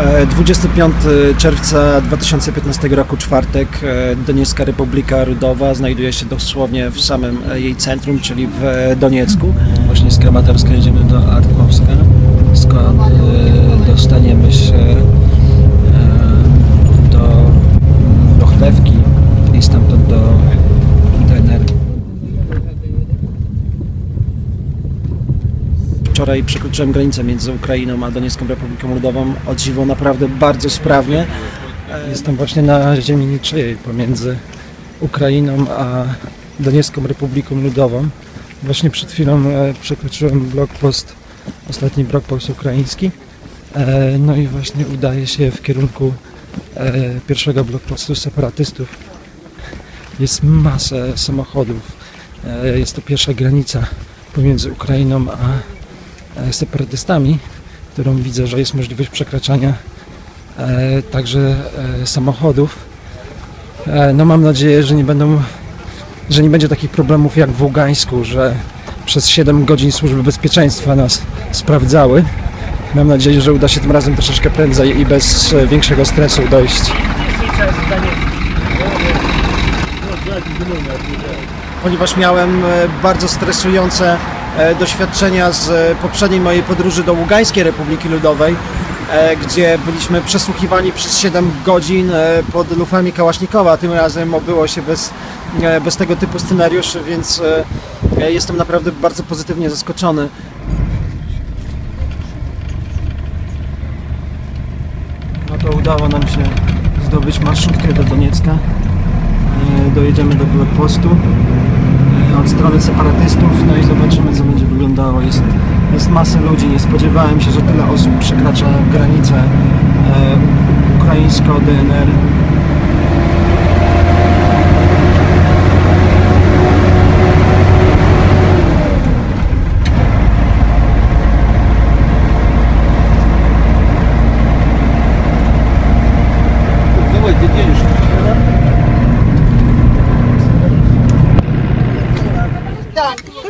E, 25 czerwca 2015 roku, czwartek, e, Doniecka Republika Ludowa znajduje się dosłownie w samym e, jej centrum, czyli w e, Doniecku. Właśnie z Kramatorska jedziemy do Artmowska, skąd e, dostaniemy się e, do, do Chlewki i stamtąd do Wczoraj przekroczyłem granicę między Ukrainą a Doniecką Republiką Ludową. O dziwo naprawdę bardzo sprawnie. Jestem właśnie na ziemi niczyjej pomiędzy Ukrainą a Doniecką Republiką Ludową. Właśnie przed chwilą e, przekroczyłem blokpost, ostatni blokpost ukraiński. E, No i właśnie udaje się w kierunku e, pierwszego blokpostu separatystów. Jest masę samochodów. E, Jest to pierwsza granica pomiędzy Ukrainą a e, separatystami, którą widzę, że jest możliwość przekraczania e, także e, samochodów. E, no mam nadzieję, że nie będą, że nie będzie takich problemów jak w Ługańsku, że przez 7 godzin służby bezpieczeństwa nas sprawdzały. Mam nadzieję, że uda się tym razem troszeczkę prędzej i bez e, większego stresu dojść. Ponieważ miałem e, bardzo stresujące e, doświadczenia z e, poprzedniej mojej podróży do Ługańskiej Republiki Ludowej, e, gdzie byliśmy przesłuchiwani przez 7 godzin e, pod lufami Kałasznikowa. Tym razem obyło się bez, e, bez tego typu scenariuszy, więc e, e, jestem naprawdę bardzo pozytywnie zaskoczony. No to udało nam się zdobyć marszrutkę do Doniecka. E, Dojedziemy do blokpostu e, od strony separatystów, no i Jest, jest masa ludzi, nie spodziewałem się, że tyle osób przekracza granicę e, ukraińsko-DNR.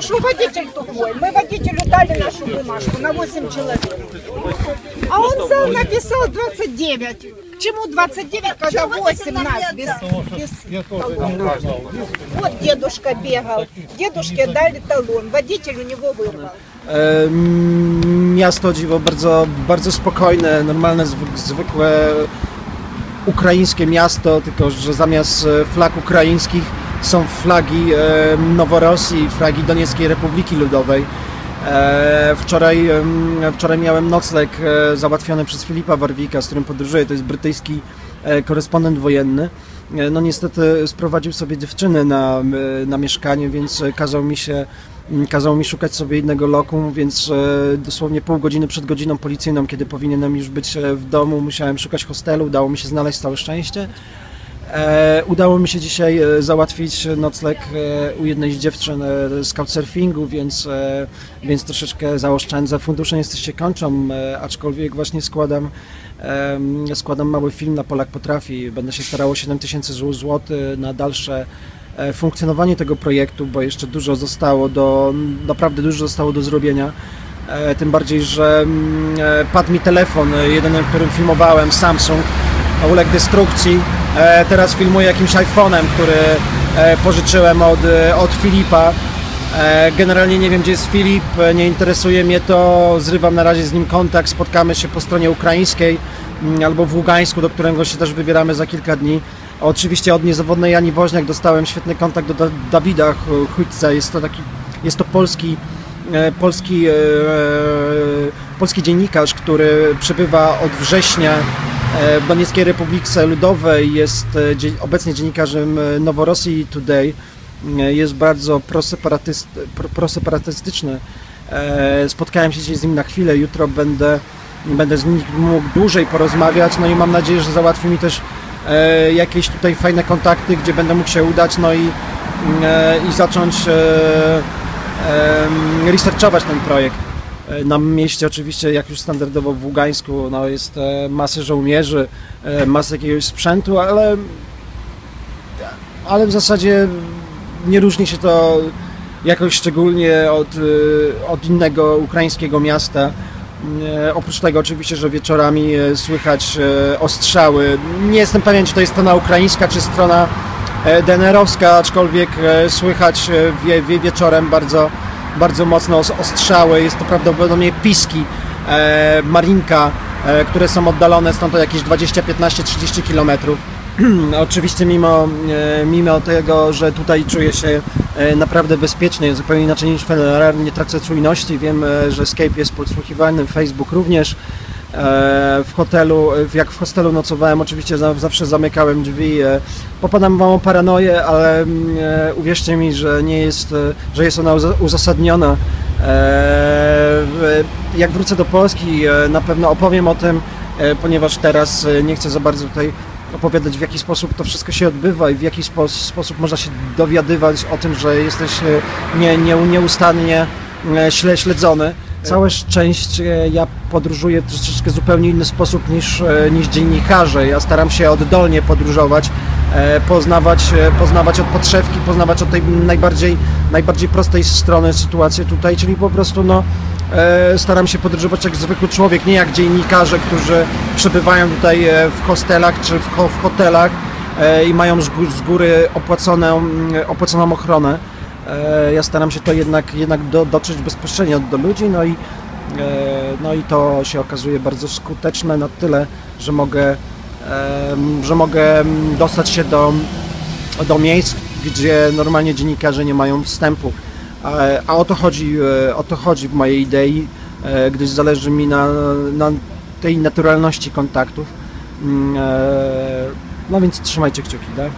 Что водитель тупой. Мы водителю дали нашу бумажку на 8 человек. А он взял, написал 29. К чему 29, когда 8 нас без, без талона? Вот дедушка бегал. Дедушке дали талон. Водитель у него вырвал. Miasto dziwo bardzo, bardzo spokojne, normalne, zwyk- zwykłe ukraińskie miasto, tylko że zamiast flag ukraińskich są flagi e, Noworosji, flagi Donieckiej Republiki Ludowej. E, Wczoraj, wczoraj miałem nocleg e, załatwiony przez Filipa Warwika, z którym podróżuję. To jest brytyjski korespondent wojenny. No niestety sprowadził sobie dziewczyny na, na mieszkanie, więc kazał mi się kazał mi szukać sobie innego lokum, więc dosłownie pół godziny przed godziną policyjną, kiedy powinienem już być w domu, musiałem szukać hostelu, udało mi się znaleźć całe szczęście. E, udało mi się dzisiaj e, załatwić nocleg e, u jednej z dziewczyn z couchsurfingu, więc, więc troszeczkę zaoszczędzę. Fundusze niestety się kończą, aczkolwiek właśnie składam, składam mały film na Polak Potrafi. Będę się starało 7 tysięcy zł na dalsze funkcjonowanie tego projektu, bo jeszcze dużo zostało do, naprawdę dużo zostało do zrobienia. Tym bardziej, że mm, padł mi telefon, e, jedynym, którym filmowałem, Samsung, uległ destrukcji. E, Teraz filmuję jakimś iPhone'em, który e, pożyczyłem od, e, od Filipa. Generalnie nie wiem, gdzie jest Filip, nie interesuje mnie to, zrywam na razie z nim kontakt, spotkamy się po stronie ukraińskiej mm, albo w Ługańsku, do którego się też wybieramy za kilka dni. Oczywiście od niezawodnej Jani Woźniak dostałem świetny kontakt do Da- Dawida Ch- Chudźca, jest to taki, jest to polski polski, polski dziennikarz, który przebywa od września w Donieckiej Republice Ludowej, jest e, obecnie dziennikarzem e, Noworosji Today, E, jest bardzo proseparatyst, pro- proseparatystyczny. E, Spotkałem się dzisiaj z nim na chwilę, jutro będę, będę z nim mógł dłużej porozmawiać, no i mam nadzieję, że załatwi mi też e, jakieś tutaj fajne kontakty, gdzie będę mógł się udać, no i, e, i zacząć e, researchować ten projekt. E, Na mieście oczywiście, jak już standardowo w Ługańsku, no jest e, masy żołnierzy, e, masy jakiegoś sprzętu, ale, ale w zasadzie nie różni się to jakoś szczególnie od, od innego ukraińskiego miasta. Oprócz tego oczywiście, że wieczorami słychać ostrzały. Nie jestem pewien, czy to jest strona ukraińska, czy strona denerowska, aczkolwiek słychać wie, wie, wieczorem bardzo, bardzo mocno os- ostrzały. Jest to prawdopodobnie piski e, Marinka, e, które są oddalone stąd o jakieś 20, 15, 30 kilometrów. Oczywiście mimo, e, mimo tego, że tutaj czuję się e, naprawdę bezpiecznie, zupełnie inaczej niż w nie tracę czujności. Wiem, e, że Skype jest podsłuchiwany, Facebook również. E, W hotelu, jak w hostelu nocowałem, oczywiście za- zawsze zamykałem drzwi. e, Popadam w małą paranoję, ale mm, e, uwierzcie mi, że nie jest, że jest ona uza- uzasadniona. Jak wrócę do Polski, na pewno opowiem o tym, ponieważ teraz nie chcę za bardzo tutaj opowiadać, w jaki sposób to wszystko się odbywa i w jaki spo, sposób można się dowiadywać o tym, że jesteś nie, nie, nieustannie śle, śledzony. Całe szczęście ja podróżuję w troszeczkę zupełnie inny sposób niż, e, niż dziennikarze. Ja staram się oddolnie podróżować, e, poznawać, e, poznawać od podszewki, poznawać od tej najbardziej, najbardziej prostej strony sytuację tutaj, czyli po prostu no, e, staram się podróżować jak zwykły człowiek, nie jak dziennikarze, którzy przebywają tutaj e, w hostelach czy w, ho- w hotelach e, i mają z góry opłaconą, mm, opłaconą ochronę. E, Ja staram się to jednak, jednak do, dotrzeć bezpośrednio do ludzi, no i, e, no i to się okazuje bardzo skuteczne na tyle, że mogę, że mogę dostać się do, do miejsc, gdzie normalnie dziennikarze nie mają wstępu. A, a o, to chodzi, e, o to chodzi w mojej idei, e, gdyż zależy mi na, na tej naturalności kontaktów. Mm, e, No więc trzymajcie kciuki, tak?